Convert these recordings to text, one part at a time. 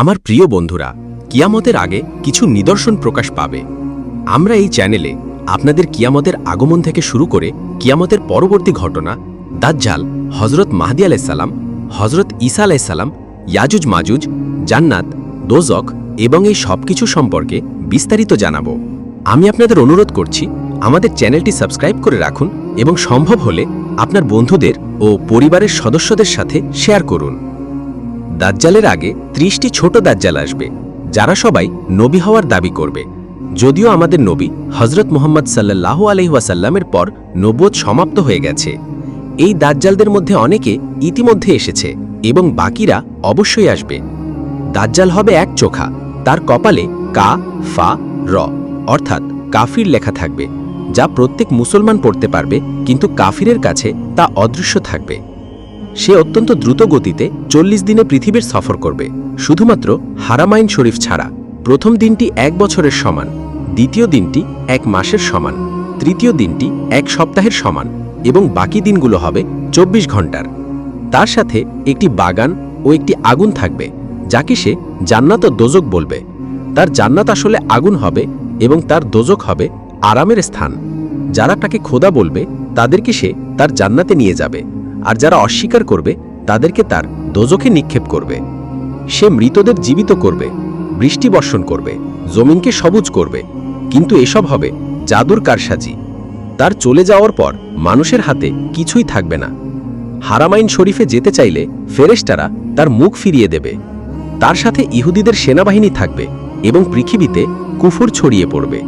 আমার প্রিয় বন্ধুরা, কিয়ামতের আগে কিছু নিদর্শন প্রকাশ পাবে। আমরা এই চ্যানেলে আপনাদের কিয়ামতের আগমন থেকে শুরু করে কিয়ামতের পরবর্তী ঘটনা, দাজ্জাল হজরত মাহদি আলাইসাল্লাম হজরত ঈসা আলাইসাল্লাম ইয়াজুজ মাজুজ, জান্নাত, দোজক এবং এই সব কিছু সম্পর্কে বিস্তারিত জানাব। আমি আপনাদের অনুরোধ করছি, আমাদের চ্যানেলটি সাবস্ক্রাইব করে রাখুন এবং সম্ভব হলে আপনার বন্ধুদের ও পরিবারের সদস্যদের সাথে শেয়ার করুন। দাজ্জালের আগে ত্রিশটি ছোট দাজ্জাল আসবে, যারা সবাই নবী হওয়ার দাবি করবে। যদিও আমাদের নবী হজরত মোহাম্মদ সাল্লাহ আলহিহাসাল্লামের পর নবুয়ত সমাপ্ত হয়ে গেছে। এই দাজ্জালদের মধ্যে অনেকে ইতিমধ্যে এসেছে এবং বাকিরা অবশ্যই আসবে। দাজ্জাল হবে এক চোখা, তার কপালে কা, ফা, র, অর্থাৎ কাফির লেখা থাকবে, যা প্রত্যেক মুসলমান পড়তে পারবে, কিন্তু কাফিরের কাছে তা অদৃশ্য থাকবে। সে অত্যন্ত দ্রুত গতিতে চল্লিশ দিনে পৃথিবীর সফর করবে। শুধুমাত্র হারামাইন শরীফ ছাড়া প্রথম দিনটি এক বছরের সমান, দ্বিতীয় দিনটি এক মাসের সমান, তৃতীয় দিনটি এক সপ্তাহের সমান এবং বাকি দিনগুলো হবে চব্বিশ ঘণ্টার। তার সাথে একটি বাগান ও একটি আগুন থাকবে, যাকে সে জান্নাত ও দোজক বলবে। তার জান্নাত আসলে আগুন হবে এবং তার দোজক হবে আরামের স্থান। যারা তাকে খোদা বলবে, তাদেরকে সে তার জান্নাতে নিয়ে যাবে। আর যারা অস্বীকার করবে, তাদেরকে তার দোজখে নিক্ষেপ করবে। সে মৃতদের জীবিত করবে, বৃষ্টি বর্ষণ করবে, জমিনকে সবুজ করবে। কিন্তু এসব হবে জাদুর কারসাজি। তার চলে যাওয়ার পর মানুষের হাতে কিছুই থাকবে না। হারামাইন শরীফে যেতে চাইলে ফেরেশতারা তার মুখ ফিরিয়ে দেবে। তার সাথে ইহুদিদের সেনাবাহিনী থাকবে এবং পৃথিবীতে কুফর ছড়িয়ে পড়বে।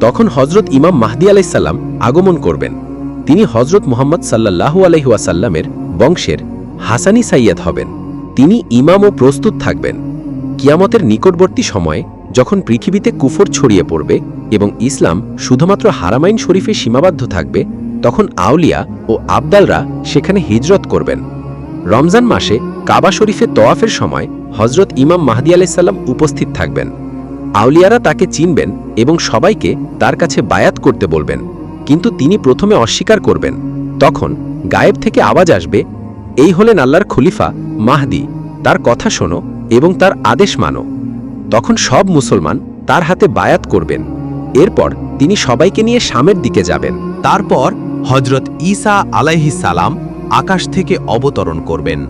তখন হজরত ইমাম মাহদি আলাইসাল্লাম আগমন করবেন। তিনি হজরত মোহাম্মদ সাল্লাহু আলহিউসাল্লামের বংশের হাসানি সাইয়াদ হবেন। তিনি ইমাম ও প্রস্তুত থাকবেন। কিয়ামতের নিকটবর্তী সময়ে যখন পৃথিবীতে কুফর ছড়িয়ে পড়বে এবং ইসলাম শুধুমাত্র হারামাইন শরীফে সীমাবদ্ধ থাকবে, তখন আউলিয়া ও আবদালরা সেখানে হিজরত করবেন। রমজান মাসে কাবা শরীফে তোয়াফের সময় হজরত ইমাম মাহদি আলাইসাল্লাম উপস্থিত থাকবেন। আউলিয়ারা তাকে চিনবেন এবং সবাইকে তার কাছে বায়াত করতে বলবেন। কিন্তু তিনি প্রথমে অস্বীকার করবেন। তখন গায়েব থেকে আওয়াজ আসবে, এই হলেন আল্লাহর খলিফা মাহদি, তার কথা শোনো এবং তার আদেশ মানো। তখন সব মুসলমান তার হাতে বায়াত করবেন। এরপর তিনি সবাইকে নিয়ে সামের দিকে যাবেন। তারপর হজরত ঈসা আলাইহি সালাম আকাশ থেকে অবতরণ করবেন।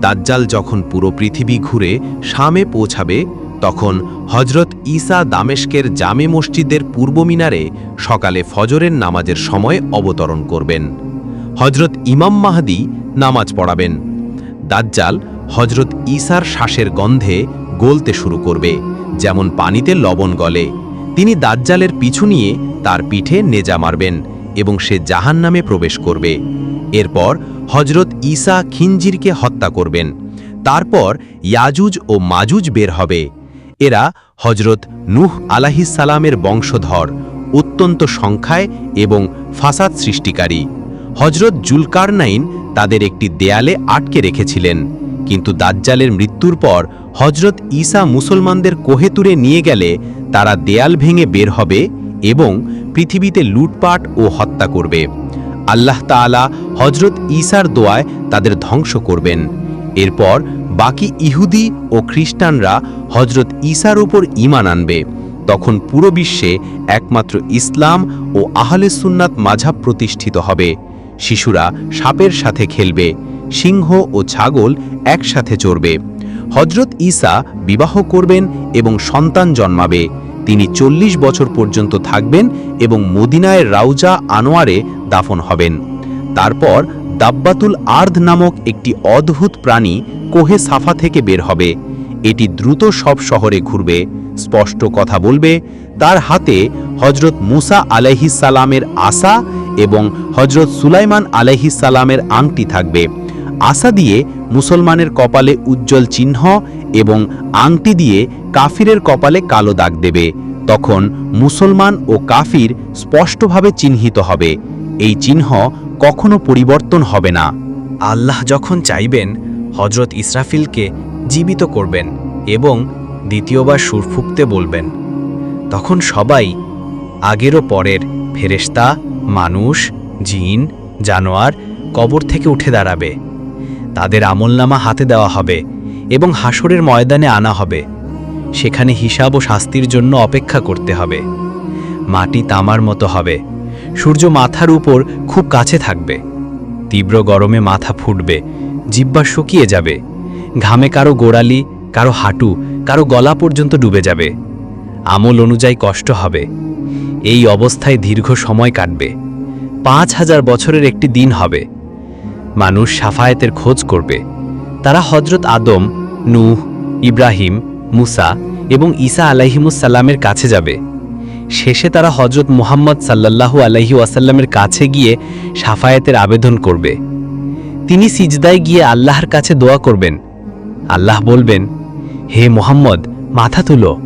দাজ্জাল যখন পুরো পৃথিবী ঘুরে শামে পৌঁছাবে তখন হজরত ঈসা দামেশকের জামে মসজিদের পূর্ব মিনারে সকালে ফজরের নামাজের সময় অবতরণ করবেন। হজরত ইমাম মাহাদি নামাজ পড়াবেন। দাজ্জাল হজরত ঈসার শ্বাসের গন্ধে গলতে শুরু করবে, যেমন পানিতে লবণ গলে। তিনি দাজ্জালের পিছু নিয়ে তার পিঠে নেজা মারবেন এবং সে জাহান নামে প্রবেশ করবে। এরপর হজরত ঈসা খিঞ্জিরকে হত্যা করবেন। তারপর ইয়াজুজ ও মাজুজ বের হবে। এরা হজরত নূহ আলাহিসালামের বংশধর, অত্যন্ত সংখ্যায় এবং ফাসাদ সৃষ্টিকারী। হজরত জুলকারনাইন তাদের একটি দেয়ালে আটকে রেখেছিলেন, কিন্তু দাজ্জালের মৃত্যুর পর হজরত ঈসা মুসলমানদের কোহেতুরে নিয়ে গেলে তারা দেয়াল ভেঙে বের হবে এবং পৃথিবীতে লুটপাট ও হত্যা করবে। আল্লাহ তাআলা হজরত ঈসার দোয়ায় তাদের ধ্বংস করবেন। এরপর বাকি ইহুদি ও খ্রিস্টানরা হজরত ঈসার উপর ঈমান আনবে। তখন পুরো বিশ্বে একমাত্র ইসলাম ও আহলে সুন্নাত মাঝাব প্রতিষ্ঠিত হবে। শিশুরা সাপের সাথে খেলবে, সিংহ ও ছাগল একসাথে চড়বে। হজরত ঈসা বিবাহ করবেন এবং সন্তান জন্মাবে। তিনি চল্লিশ বছর পর্যন্ত থাকবেন এবং মদিনায় রাউজা আনোয়ারে দাফন হবেন। তারপর দাব্বাতুল আর্ধ নামক একটি অদ্ভুত প্রাণী কোহে সাফা থেকে বের হবে। এটি দ্রুত সব শহরে ঘুরবে, স্পষ্ট কথা বলবে, তার হাতে হজরত মুসা সালামের আসা এবং হজরত সুলাইমান সালামের আংটি থাকবে। আশা দিয়ে মুসলমানের কপালে উজ্জ্বল চিহ্ন এবং আংটি দিয়ে কাফিরের কপালে কালো দাগ দেবে। তখন মুসলমান ও কাফির স্পষ্টভাবে চিহ্নিত হবে। এই চিহ্ন কখনো পরিবর্তন হবে না। আল্লাহ যখন চাইবেন হজরত ইসরাফিলকে জীবিত করবেন এবং দ্বিতীয়বার সুর ফুঁকতে বলবেন। তখন সবাই আগেরও পরের ফেরেশতা, মানুষ, জিন, জানোয়ার কবর থেকে উঠে দাঁড়াবে। তাদের আমলনামা হাতে দেওয়া হবে এবং হাসরের ময়দানে আনা হবে। সেখানে হিসাব ও শাস্তির জন্য অপেক্ষা করতে হবে। মাটি তামার মতো হবে। সূর্য মাথার উপর খুব কাছে থাকবে। তীব্র গরমে মাথা ফুটবে। জিব্বা শুকিয়ে যাবে। ঘামে কারও গোড়ালি, কারও হাঁটু, কারও গলা পর্যন্ত ডুবে যাবে। আমল অনুযায়ী কষ্ট হবে। এই অবস্থায় দীর্ঘ সময় কাটবে। পাঁচ হাজার বছরের একটি দিন হবে। মানুষ সাফায়েতের খোঁজ করবে। তারা হজরত আদম, নূহ, ইব্রাহিম, মুসা এবং ঈসা আলাইহিমুসাল্লামের কাছে যাবে। শেষে তারা হজরত মুহাম্মদ সাল্লাল্লাহু আলাইহি ওয়াসাল্লামের কাছে গিয়ে সাফায়েতের আবেদন করবে। তিনি সিজদায় গিয়ে আল্লাহর কাছে দোয়া করবেন। আল্লাহ বলবেন, হে মোহাম্মদ, মাথা তুলো।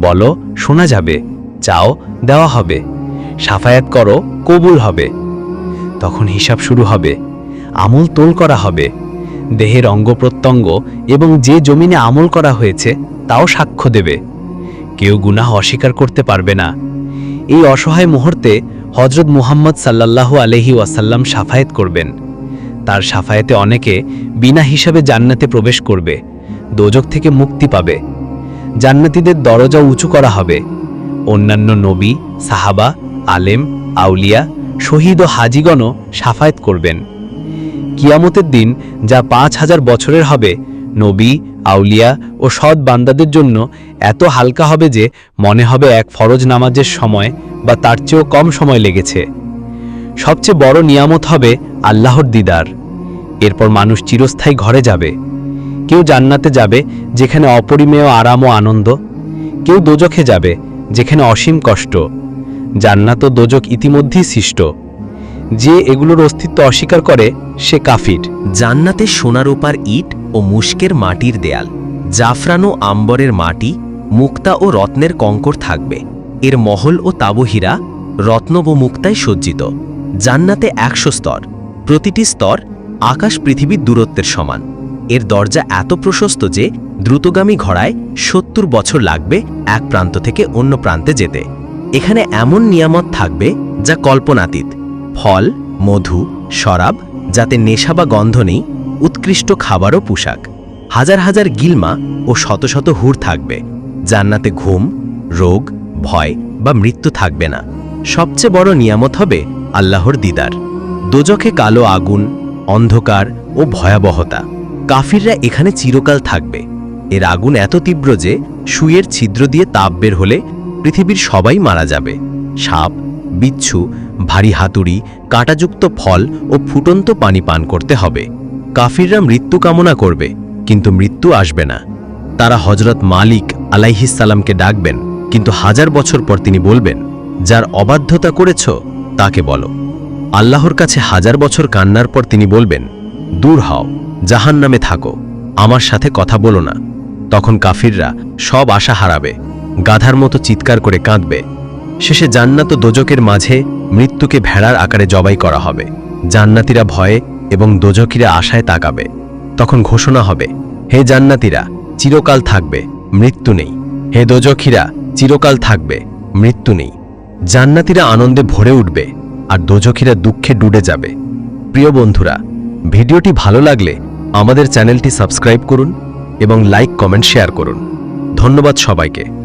বলো, শোনা যাবে। চাও, দেওয়া হবে। সাফায়াত করো, কবুল হবে। তখন হিসাব শুরু হবে। আমল তোল করা হবে। দেহের অঙ্গ প্রত্যঙ্গ এবং যে জমিনে আমল করা হয়েছে, তাও সাক্ষ্য দেবে। কেউ গুনাহ অস্বীকার করতে পারবে না। এই অসহায় মুহূর্তে হজরত মুহাম্মদ সাল্লাল্লাহু আলহি ওয়াসাল্লাম সাফায়েত করবেন। তার সাফায়েতে অনেকে বিনা হিসাবে জান্নাতে প্রবেশ করবে, দোজক থেকে মুক্তি পাবে। জান্নাতিদের দরজা উঁচু করা হবে। অন্যান্য নবী, সাহাবা, আলেম, আউলিয়া, শহীদ ও হাজিগণও সাফায়েত করবেন। কিয়ামতের দিন যা পাঁচ হাজার বছরের হবে, নবী, আউলিয়া ও সৎ বান্দাদের জন্য এত হালকা হবে যে মনে হবে এক ফরজ নামাজের সময় বা তার চেয়েও কম সময় লেগেছে। সবচেয়ে বড় নিয়ামত হবে আল্লাহর দিদার। এরপর মানুষ চিরস্থায়ী ঘরে যাবে। কেউ জান্নাতে যাবে, যেখানে অপরিমেয় আরাম ও আনন্দ। কেউ দোজখে যাবে, যেখানে অসীম কষ্ট। জান্নাত ও দোজক ইতিমধ্যেই সৃষ্ট। যে এগুলোর অস্তিত্ব অস্বীকার করে, সে কাফির। জান্নাতে সোনারূপার ইট ও মুস্কের মাটির দেয়াল, জাফরানো আম্বরের মাটি, মুক্তা ও রত্নের কঙ্কর থাকবে। এর মহল ও তাবহিরা রত্নব মুক্তায় সজ্জিত। জান্নাতে একশো স্তর, প্রতিটি স্তর আকাশ পৃথিবীর দূরত্বের সমান। এর দরজা এত প্রশস্ত যে দ্রুতগামী ঘোড়ায় সত্তর বছর লাগবে এক প্রান্ত থেকে অন্য প্রান্তে যেতে। এখানে এমন নিয়ামত থাকবে যা কল্পনাতীত। ফল, মধু, শরাব, যাতে নেশা বা গন্ধ নেই, উৎকৃষ্ট খাবার ও পোশাক। হাজার হাজার গিলমা ও শত শত হুর থাকবে। জান্নাতে ঘুম, রোগ, ভয় বা মৃত্যু থাকবে না। সবচেয়ে বড় নিয়ামত হবে আল্লাহর দিদার। দোজখে কালো আগুন অন্ধকার ও ভয়াবহতা। কাফিররা এখানে চিরকাল থাকবে। এর আগুন এত তীব্র যে, সুয়ের ছিদ্র দিয়ে তাপ বের হলে পৃথিবীর সবাই মারা যাবে। সাপ, বিচ্ছু, ভারী হাতুড়ি, কাঁটাযুক্ত ফল ও ফুটন্ত পানি পান করতে হবে। কাফিররা মৃত্যু কামনা করবে, কিন্তু মৃত্যু আসবে না। তারা হজরত মালিক আলাইহিসাল্লামকে ডাকবেন, কিন্তু হাজার বছর পর তিনি বলবেন, যার অবাধ্যতা করেছ, তাকে বলো। আল্লাহর কাছে হাজার বছর কান্নার পর তিনি বলবেন, দূর হও জাহান নামে থাকো, আমার সাথে কথা বলো না। তখন কাফিররা সব আশা হারাবে, গাধার মতো চিৎকার করে কাঁদবে। শেষে জান্নাত দোজকের মাঝে মৃত্যুকে ভেড়ার আকারে জবাই করা হবে। জান্নাতিরা ভয়ে এবং দোজকিরা আশায় তাকাবে। তখন ঘোষণা হবে, হে জান্নাতিরা, চিরকাল থাকবে, মৃত্যু নেই। হে দোজখিরা, চিরকাল থাকবে, মৃত্যু নেই। জান্নাতিরা আনন্দে ভরে উঠবে। আর দোজখিরা দুঃখে ডুবে যাবে। প্রিয় বন্ধুরা, ভিডিওটি ভালো লাগলে আমাদের চ্যানেলটি সাবস্ক্রাইব করুন এবং লাইক, কমেন্ট, শেয়ার করুন। ধন্যবাদ সবাইকে।